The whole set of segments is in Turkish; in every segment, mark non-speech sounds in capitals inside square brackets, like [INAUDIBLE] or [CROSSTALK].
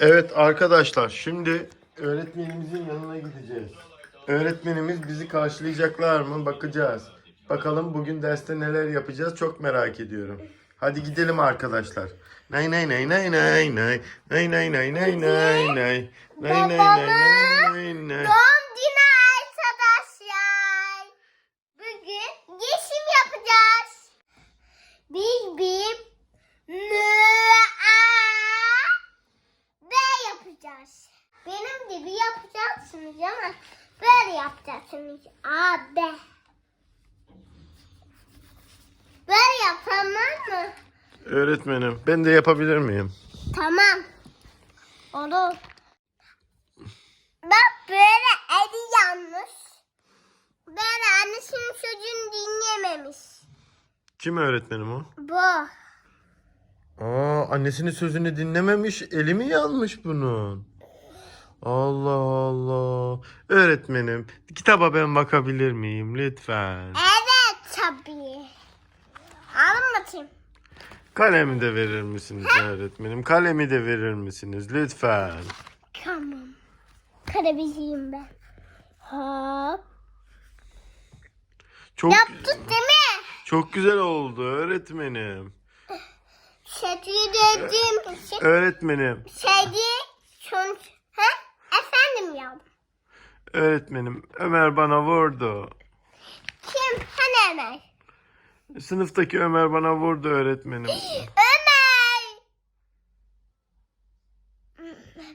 Evet arkadaşlar şimdi öğretmenimizin yanına gideceğiz. Öğretmenimiz bizi karşılayacaklar mı bakacağız. Bakalım bugün derste neler yapacağız çok merak ediyorum. Hadi gidelim arkadaşlar. Nay nay nay nay nay nay nay nay nay nay nay nay nay nay nay nay nay Doğum günü arkadaşlar. Bugün yeşim yapacağız. Biz bir mü a b yapacağız. Benim gibi ama böyle yapacaksınız. A b. Böyle yapamam mı? Öğretmenim ben de yapabilir miyim? Tamam. Olur. Bak böyle eli yanmış. Böyle annesinin sözünü dinlememiş. Kim öğretmenim o? Bu. Aa annesinin sözünü dinlememiş eli mi yanmış bunun? Allah Allah. Öğretmenim kitaba ben bakabilir miyim lütfen? Evet tabii. Alın bakayım. Kalemi de verir misiniz öğretmenim? Kalemi de verir misiniz lütfen? Tamam. Karabiziyim ben. Hop. Çok Yaptık değil mi? çok güzel oldu öğretmenim. Dediğim için. Öğretmenim, Şediği sonuç. Yavrum. öğretmenim Ömer bana vurdu. Kim? Hani Ömer? Sınıftaki Ömer bana vurdu öğretmenim. [GASPS] Ömer!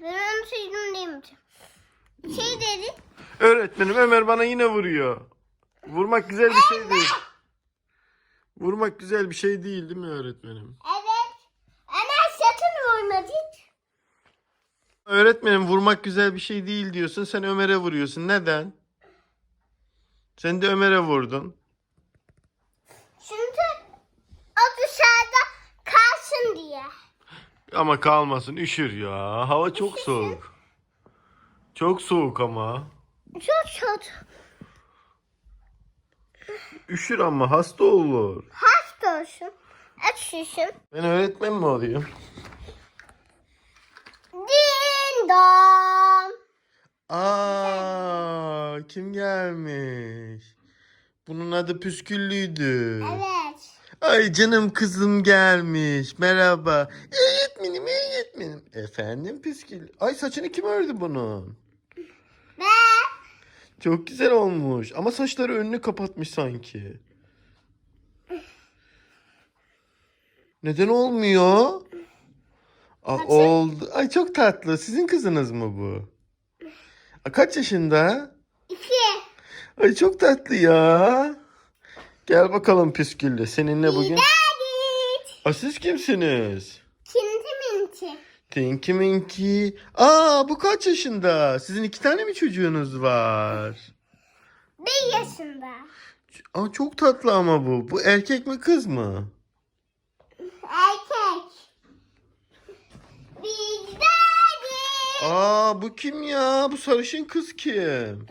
Ben onu sözüm değilmişim. Şey dedi. Öğretmenim Ömer bana yine vuruyor. Vurmak güzel bir şey değil. Vurmak güzel bir şey değil değil mi öğretmenim? Evet. Ömer sakın vurma dit. Öğretmenim vurmak güzel bir şey değil diyorsun. Sen Ömer'e vuruyorsun. Neden? Sen de Ömer'e vurdun. Çünkü o dışarıda kalsın diye. Ama kalmasın üşür ya. Hava çok soğuk. Çok soğuk ama. Çok çok Üşür ama hasta olur. hasta olsun. Açıyorsun. Ben öğretmen mi olayım? Dong. Aa, kim gelmiş? Bunun adı Püsküllü'ydü. Evet. Ay canım kızım gelmiş. Merhaba. Öğretmenim, öğretmenim. Efendim Püskül. Ay saçını kim ördü bunun? Ben Çok güzel olmuş. Ama saçları önünü kapatmış sanki. Neden olmuyor? Saçı- oldu. Ay çok tatlı. Sizin kızınız mı bu? Aa, kaç yaşında? iki. Ay çok tatlı ya. Gel bakalım Püsküllü. Seninle bugün... Git. Aa, siz kimsiniz? Kinti minti. Tinky Minky. Aa bu kaç yaşında? Sizin iki tane mi çocuğunuz var? Bir yaşında. Aa çok tatlı ama bu. Bu erkek mi kız mı? Erkek. Big Daddy. Aa bu kim ya? Bu sarışın kız kim?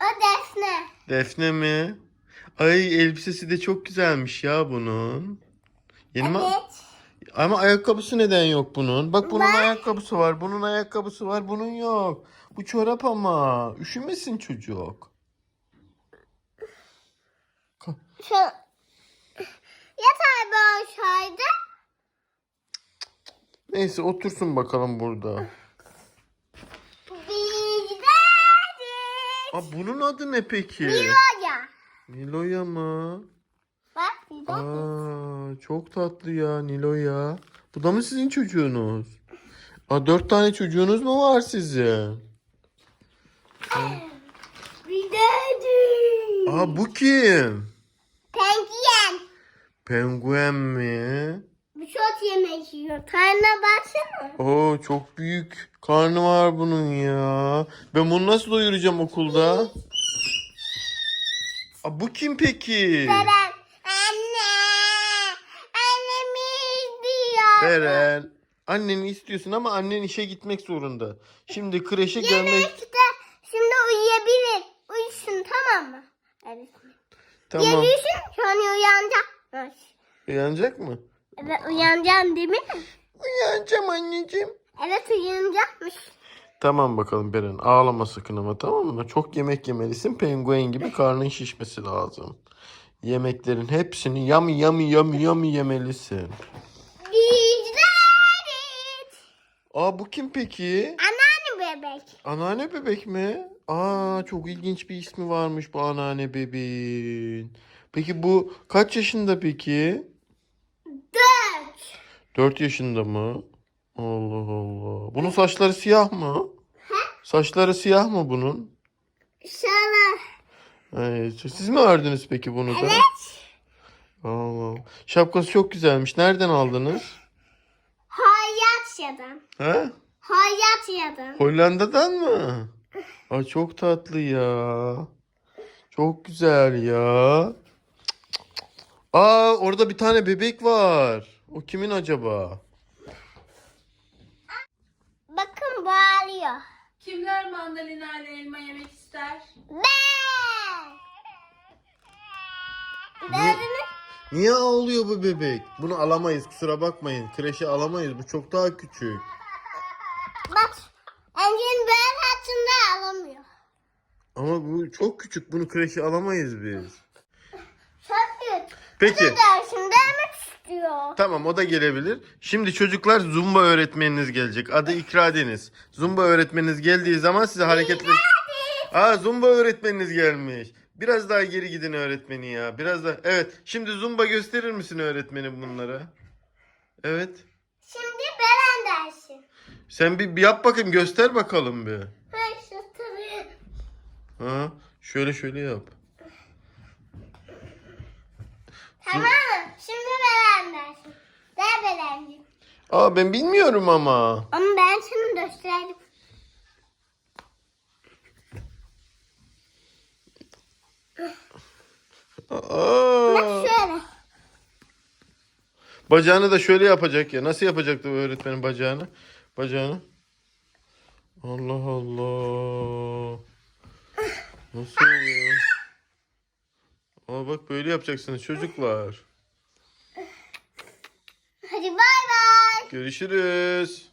O Defne. Defne mi? Ay elbisesi de çok güzelmiş ya bunun. Yeni? Evet. Ama ayakkabısı neden yok bunun? Bak bunun Var. ayakkabısı var, bunun ayakkabısı var, bunun yok. Bu çorap ama. Üşümesin çocuk. Yatağı bir olsaydı Neyse otursun bakalım burada. Aa bunun adı ne peki? Niloya. Nilo'ya mı? Bak. Aa çok tatlı ya Nilo'ya. Bu da mı sizin çocuğunuz? Aa dört tane çocuğunuz mu var sizin? Aa bu kim? Penguen. Penguen mi? Çok yemek yiyor. Karnına baksana. Oo çok büyük karnı var bunun ya. Ben bunu nasıl doyuracağım okulda? [LAUGHS] Aa, bu kim peki? Beren. Anne. Annemi izliyor. Beren. Anneni istiyorsun ama annen işe gitmek zorunda. Şimdi kreşe gelmek... Yemekte şimdi uyuyabilir. Uyusun tamam mı? Evet. Tamam. Yürüyüşün sonra uyanacak. Uyanacak mı? Evet uyanacağım değil mi? Uyanacağım anneciğim. Evet uyanacakmış. Tamam bakalım Beren ağlama sakın ama tamam mı? Çok yemek yemelisin penguen gibi karnın şişmesi lazım. Yemeklerin hepsini yami yami yami yami yemelisin. Aa bu kim peki? Anneanne bebek. Anneanne bebek mi? Aa çok ilginç bir ismi varmış bu anneanne bebeğin. Peki bu kaç yaşında peki? Dört. 4 yaşında mı? Allah Allah. Bunun saçları siyah mı? Saçları siyah mı bunun? Şala. Ay, siz mi ördünüz peki bunu da? Evet. Allah. Allah. Şapkası çok güzelmiş. Nereden aldınız? Hayat yadan. He? Hayat yadan. Hollanda'dan mı? Ay çok tatlı ya. Çok güzel ya. Aa orada bir tane bebek var. O kimin acaba? Bakın bağırıyor. Kimler mandalina ile elma yemek ister? Ben. Gördünüz mü? Niye ağlıyor bu bebek? Bunu alamayız kusura bakmayın. Kreşe alamayız. Bu çok daha küçük. Bak. Annenin böyle hatında alamıyor. Ama bu çok küçük. Bunu kreşe alamayız biz. Çok büyük. Peki. Dersinde yemek istiyor. Tamam o da gelebilir. Şimdi çocuklar Zumba öğretmeniniz gelecek. Adı İkra Deniz. Zumba öğretmeniniz geldiği zaman size hareketler... Aa Zumba öğretmeniniz gelmiş. Biraz daha geri gidin öğretmeni ya. Biraz daha. Evet. Şimdi Zumba gösterir misin öğretmenim bunlara? Evet. Şimdi Beren dersi. Sen bir, bir yap bakayım göster bakalım bir. Ben tabii. Ha, şöyle şöyle yap. Tamam dersi. De Beren'cim. Aa ben bilmiyorum ama. Ama ben sana gösterdim. Aa. Bak şöyle. Bacağını da şöyle yapacak ya. Nasıl yapacaktı bu öğretmenin bacağını? Bacağını. Allah Allah. Nasıl oluyor? Aa bak böyle yapacaksınız çocuklar. Görüşürüz.